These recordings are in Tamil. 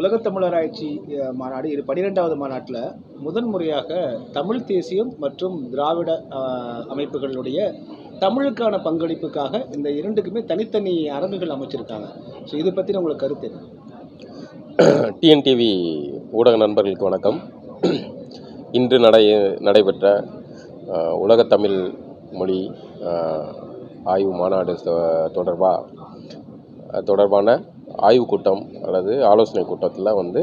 உலகத்தமிழராய்ச்சி மாநாடு இது பன்னிரெண்டாவது மாநாட்டில் முதன் முறையாக தமிழ் தேசியம் மற்றும் திராவிட அமைப்புகளுடைய தமிழுக்கான பங்களிப்புக்காக இந்த இரண்டுக்குமே தனித்தனி அரங்குகள் அமைச்சிருக்காங்க. ஸோ இதை பற்றின உங்களுக்கு கருத்து டிஎன்டிவி ஊடக நண்பர்களுக்கு வணக்கம். இன்று நடை நடைபெற்ற உலகத்தமிழ் தமிழ் மொழி ஆய்வு மாநாடு தொடர்பாக தொடர்பான ஆய்வுக் கூட்டம் அல்லது ஆலோசனை கூட்டத்தில் வந்து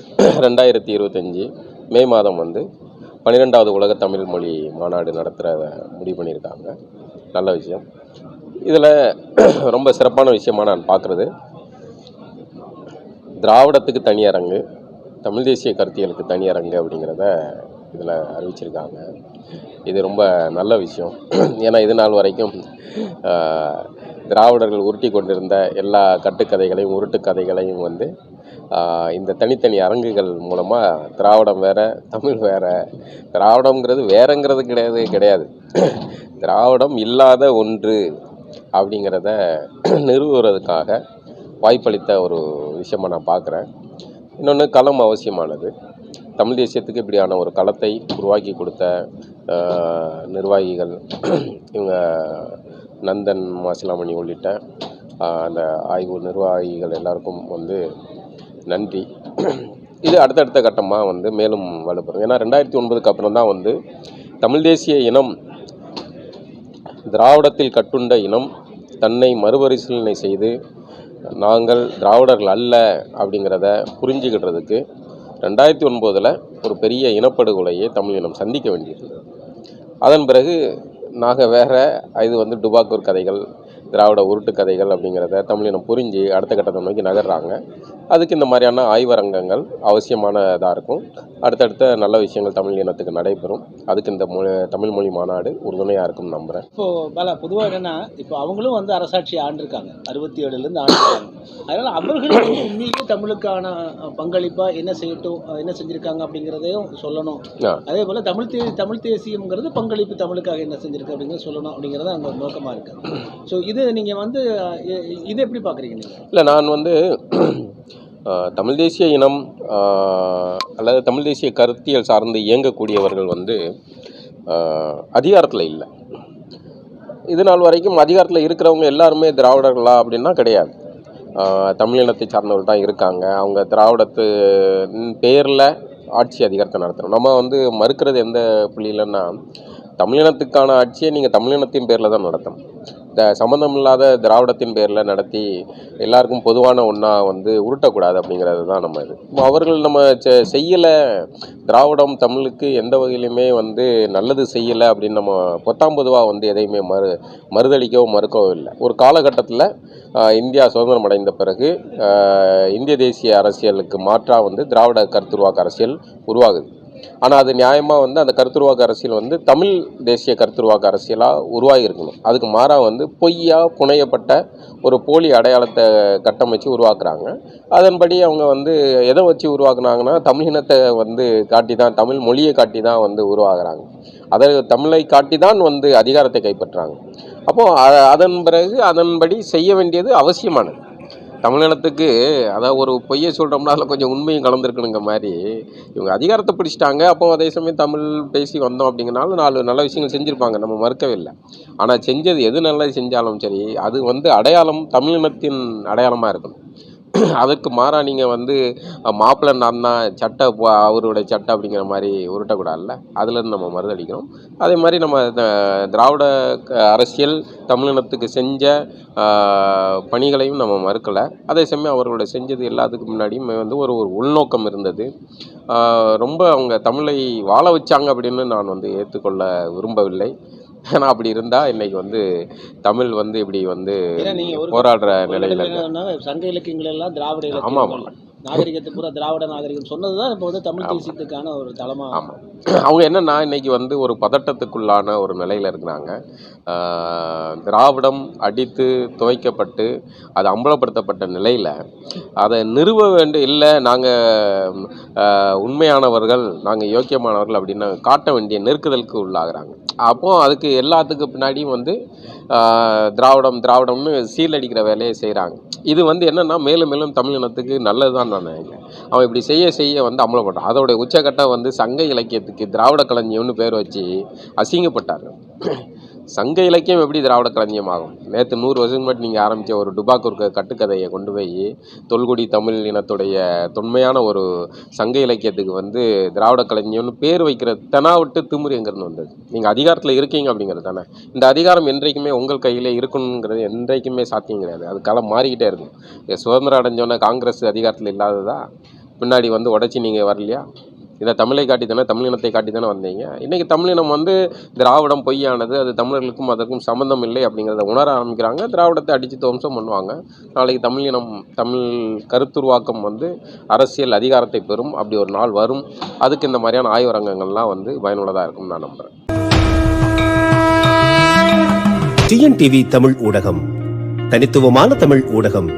ரெண்டாயிரத்தி இருபத்தஞ்சி மே மாதம் வந்து பன்னிரெண்டாவது உலக தமிழ் மொழி மாநாடு நடத்துகிறத முடிவு பண்ணியிருக்காங்க. நல்ல விஷயம். இதில் ரொம்ப சிறப்பான விஷயமாக நான் பார்க்குறது. திராவிடத்துக்கு தனி அரங்கு தமிழ் தேசிய கருத்தியலுக்கு தனி அரங்கு அப்படிங்கிறத இதில் அறிவிச்சிருக்காங்க. இது ரொம்ப நல்ல விஷயம். ஏன்னா இது நாள் வரைக்கும் திராவிடர்கள் உருட்டி கொண்டிருந்த எல்லா கட்டுக்கதைகளையும் உருட்டு கதைகளையும் வந்து இந்த தனித்தனி அரங்குகள் மூலமாக திராவிடம் வேற தமிழ் வேற. திராவிடங்கிறது வேறங்கிறது கிடையாது கிடையாது. திராவிடம் இல்லாத ஒன்று அப்படிங்கிறத நிறுவுறதுக்காக வாய்ப்பளித்த ஒரு விஷயமா நான் பார்க்குறேன். இன்னொன்று களம் அவசியமானது. தமிழ் தேசியத்துக்கு இப்படியான ஒரு களத்தை உருவாக்கி கொடுத்த நிர்வாகிகள் இவங்க நந்தன் மாசிலாமணி உள்ளிட்ட அந்த ஆய்வு நிர்வாகிகள் எல்லாருக்கும் வந்து நன்றி. இது அடுத்தடுத்த கட்டமாக வந்து மேலும் வலுப்பெறும். ஏன்னா ரெண்டாயிரத்தி ஒன்பதுக்கு அப்புறம் தான் வந்து தமிழ் தேசிய இனம் திராவிடத்தில் கட்டுண்ட இனம் தன்னை மறுபரிசீலனை செய்து நாங்கள் திராவிடர்கள் அல்ல அப்படிங்கிறத புரிஞ்சுக்கிடுறதுக்கு ரெண்டாயிரத்தி ஒன்பதில் ஒரு பெரிய இனப்படுகொலையை தமிழ் இனம் சந்திக்க வேண்டியிருந்தது. அதன் பிறகு நாங்கள் வேற இது வந்து டுபாக்கூர் கதைகள். திராவிட உருட்டு கதைகள் அப்படிங்கிறத தமிழினம் புரிஞ்சு அடுத்த கட்டத்தை நோக்கி நகர்றாங்க. அதுக்கு இந்த மாதிரியான ஆய்வரங்கங்கள் அவசியமானதாக இருக்கும். அடுத்தடுத்த நல்ல விஷயங்கள் தமிழ் இனத்துக்கு நடைபெறும். அதுக்கு இந்த மொழி தமிழ் மொழி மாநாடு உறுதுணையாக இருக்கும் நம்புகிறேன் இப்போ பாலா பொதுவாக என்னன்னா இப்போ அவங்களும் வந்து அரசாட்சி ஆண்டிருக்காங்க. அறுபத்தி ஏழுலேருந்து ஆண்டிருக்காங்க. அதனால் அவர்கள் வந்து உண்மையிலேயே தமிழுக்கான அஹ், பங்களிப்பா என்ன செய்யட்டும் என்ன செஞ்சுருக்காங்க அப்படிங்கிறதையும் சொல்லணும். அதே போல் தமிழ் தே தமிழ் தேசியம்ங்கிறது பங்களிப்பு தமிழுக்காக என்ன செஞ்சிருக்கு அப்படிங்கிறத சொல்லணும் அப்படிங்கிறது அங்கே நோக்கமாக இருக்கு. ஸோ இது நீங்கள் வந்து இது எப்படி பார்க்குறீங்க நீங்கள் இல்லை நான் வந்து தமிழ் தேசிய இனம் அல்லது தமிழ் தேசிய கருத்தியல் சார்ந்து இயங்கக்கூடியவர்கள் வந்து அதிகாரத்தில் இல்லை. இது நாள் வரைக்கும் அதிகாரத்தில் இருக்கிறவங்க எல்லாருமே திராவிடர்களா அப்படின்னா கிடையாது. தமிழினத்தை சார்ந்தவர்கள் தான் இருக்காங்க. அவங்க திராவிடத்து பேரில் ஆட்சி அதிகாரத்தை நடத்தணும். நம்ம வந்து மறுக்கிறது எந்த புள்ளியிலன்னா தமிழினத்துக்கான ஆட்சியை நீங்கள் தமிழினத்தின் பேரில் தான் நடத்தணும். இந்த சம்மந்தம் இல்லாத திராவிடத்தின் பேரில் நடத்தி எல்லாருக்கும் பொதுவான ஒன்றா வந்து உருட்டக்கூடாது அப்படிங்கிறது தான் நம்ம இது. இப்போ அவர்கள் நம்ம செ- செய்யலை திராவிடம் தமிழுக்கு எந்த வகையிலுமே வந்து நல்லது செய்யலை அப்படின்னு நம்ம பொத்தாம் பொதுவாக வந்து எதையுமே மறு மறுதளிக்கவோ மறுக்கவோ இல்லை. ஒரு காலகட்டத்தில் இந்தியா சுதந்திரம் அடைந்த பிறகு இந்திய தேசிய அரசியலுக்கு மாற்றாக வந்து திராவிட கருத்துருவாக்க அரசியல் உருவாகுது. ஆனால் அது நியாயமாக வந்து அந்த கருத்துருவாக்க அரசியல் வந்து தமிழ் தேசிய கருத்துருவாக்க அரசியலாக உருவாகி இருக்கணும் அதுக்கு மாறாக வந்து பொய்யாக புனையப்பட்ட ஒரு போலி அடையாளத்தை கட்டமைச்சு உருவாக்குறாங்க. அதன்படி அவங்க வந்து எதை வச்சு உருவாக்குனாங்கன்னா தமிழினத்தை வந்து காட்டி தான் தமிழ் மொழியை காட்டி தான் வந்து உருவாகுறாங்க. அதை தமிழை காட்டி தான் வந்து அதிகாரத்தை கைப்பற்றுறாங்க. அப்போது அதன் பிறகு அதன்படி செய்ய வேண்டியது அவசியமானது. தமிழினத்துக்கு அதாவது ஒரு பொய்யை சொல்கிறோம்னா அதில் கொஞ்சம் உண்மையும் கலந்துருக்கணுங்க மாதிரி. இவங்க அதிகாரத்தை பிடிச்சிட்டாங்க அப்போ அதே சமயம் தமிழ் பேசி வந்தோம் அப்படிங்கிறனால நாலு நல்ல விஷயங்கள் செஞ்சுருப்பாங்க நம்ம மறுக்கவே இல்லை. ஆனால் செஞ்சது எது நல்லது செஞ்சாலும் சரி அது வந்து அடையாளம் தமிழினத்தின் அடையாளமாக இருக்கணும். அதற்கு மாறாக நீங்கள் வந்து மாப்பிள்ளை நான் தான் சட்டை அவருடைய சட்டை அப்படிங்கிற மாதிரி உருட்டக்கூடாதுல்ல? அதுலேருந்து நம்ம மறுதளிக்கணும் அதே மாதிரி நம்ம த- திராவிட அரசியல் தமிழினத்துக்கு செஞ்ச பணிகளையும் நம்ம மறுக்கலை. அதே சமயம் அவர்களோட செஞ்சது எல்லாத்துக்கு முன்னாடியும் வந்து ஒரு ஒரு உள்நோக்கம் இருந்தது. ரொம்ப அவங்க தமிழை வாழ வச்சாங்க அப்படின்னு நான் வந்து ஏற்றுக்கொள்ள விரும்பவில்லை. ஏன்னா அப்படி இருந்தால் இன்னைக்கு வந்து தமிழ் வந்து இப்படி வந்து போராடுற நிலையில் சங்க இலக்கியங்கள் எல்லாம் திராவிட ஆமாம் நாகரிகத்தை பூரா திராவிட நாகரிகம். சொன்னதுதான் இப்போ வந்து தமிழ் தேசியத்துக்கான ஒரு தளமா. ஆமாம் அவங்க என்னன்னா இன்னைக்கு வந்து ஒரு பதட்டத்துக்குள்ளான ஒரு நிலையில் இருக்கிறாங்க. திராவிடம் அடித்து துவைக்கப்பட்டு அது அம்பலப்படுத்தப்பட்ட நிலையில் அதை நிறுவ வேண்டும் இல்லை நாங்கள் உண்மையானவர்கள் நாங்கள் யோக்கியமானவர்கள் அப்படின்னு காட்ட வேண்டிய நெருக்குதலுக்கு உள்ளாகிறாங்க. அப்போ அதுக்கு எல்லாத்துக்கு பின்னாடியும் வந்து திராவிடம் திராவிடம்னு சீல் அடிக்கிற வேலையை செய்கிறாங்க இது வந்து என்னன்னா மேலும் மேலும் தமிழ் இனத்துக்கு நல்லது தான் நான் நினைக்கிறேன் அவன் இப்படி செய்ய செய்ய வந்து அமலப்பட்டான். அதோடைய உச்சக்கட்டம் வந்து சங்க இலக்கியத்துக்கு திராவிட களஞ்சியம்னு பேர் வச்சு அசிங்கப்பட்டார். சங்க இலக்கியம் எப்படி திராவிட களஞ்சியம் ஆகும் நேற்று நூறு வருஷம் முன்னாடி நீங்கள் ஆரம்பித்த ஒரு டுபாக்கூர் கட்டுக்கதையை கொண்டு போய் தொல்குடி தமிழ் இனத்துடைய தொன்மையான ஒரு சங்க இலக்கியத்துக்கு வந்து திராவிட களஞ்சியம்னு பேர் வைக்கிற தெனாவிட்டு திமிரு எங்கேருந்து வந்தது. நீங்கள் அதிகாரத்தில் இருக்கீங்க அப்படிங்கிறது தானே? இந்த அதிகாரம் என்றைக்குமே உங்கள் கையில் இருக்கணுங்கிறது என்றைக்குமே சாத்தியம் கிடையாது. அது காலம் மாறிக்கிட்டே இருக்கும். சுதந்திரம் அடைஞ்சோன்னே காங்கிரஸ் அதிகாரத்தில் இல்லாததா? பின்னாடி வந்து உடச்சி நீங்கள் வரலையா? இதை தமிழை காட்டி தானே தமிழினத்தை காட்டி தானே வந்தீங்க இன்றைக்கி தமிழினம் வந்து திராவிடம் பொய்யானது அது தமிழர்களுக்கும் அதற்கும் சம்மந்தம் இல்லை அப்படிங்கிறத உணர ஆரம்பிக்கிறாங்க. திராவிடத்தை அடித்து துவம்சம் பண்ணுவாங்க. நாளைக்கு தமிழினம் தமிழ் கருத்துருவாக்கம் வந்து அரசியல் அதிகாரத்தை பெறும். அப்படி ஒரு நாள் வரும். அதுக்கு இந்த மாதிரியான ஆய்வரங்கங்கள்லாம் வந்து பயனுள்ளதாக இருக்கும்னு நான் நம்புகிறேன் டிஎன்டிவி தமிழ் ஊடகம். தனித்துவமான தமிழ் ஊடகம்.